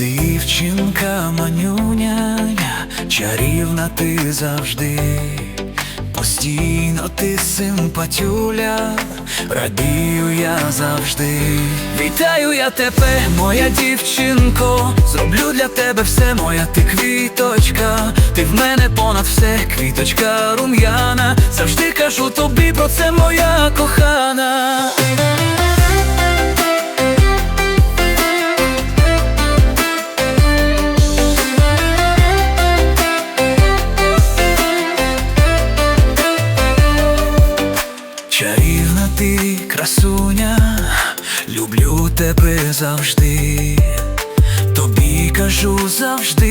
дівчинка манюняня, чарівна ти завжди, постійно ти симпатюля, радію я завжди. Вітаю я тебе, моя дівчинко, зроблю для тебе все, моя ти квіточка, ти в мене понад все, квіточка рум'яна, завжди кажу тобі про це, моя кохана. Ти, красуня, люблю тебе завжди. Тобі кажу завжди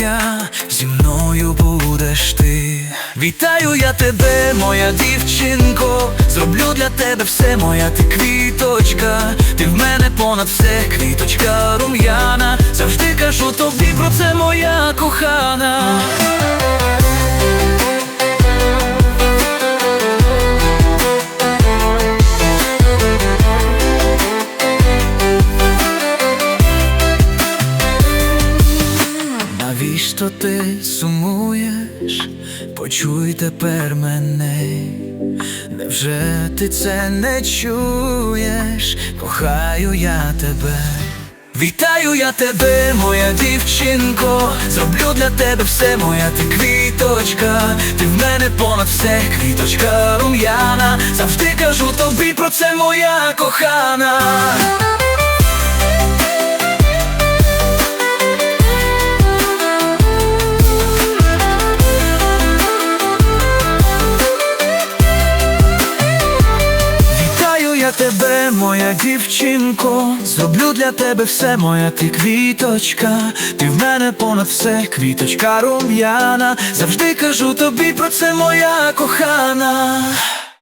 я, зі мною будеш ти. Вітаю я тебе, моя дівчинко, зроблю для тебе все, моя ти квіточка, ти в мене понад все, квіточка рум'яна, завжди кажу тобі про це, моя кохана. Навіщо ти сумуєш? Почуй тепер мене. Невже ти це не чуєш? Кохаю я тебе. Вітаю я тебе, моя дівчинко, зроблю для тебе все, моя ти квіточка, ти в мене понад все, квіточка рум'яна, завжди кажу тобі про це, моя кохана. Моя дівчинко, зроблю для тебе все, моя ти квіточка, ти в мене понад все, квіточка рум'яна, завжди кажу тобі про це, моя кохана.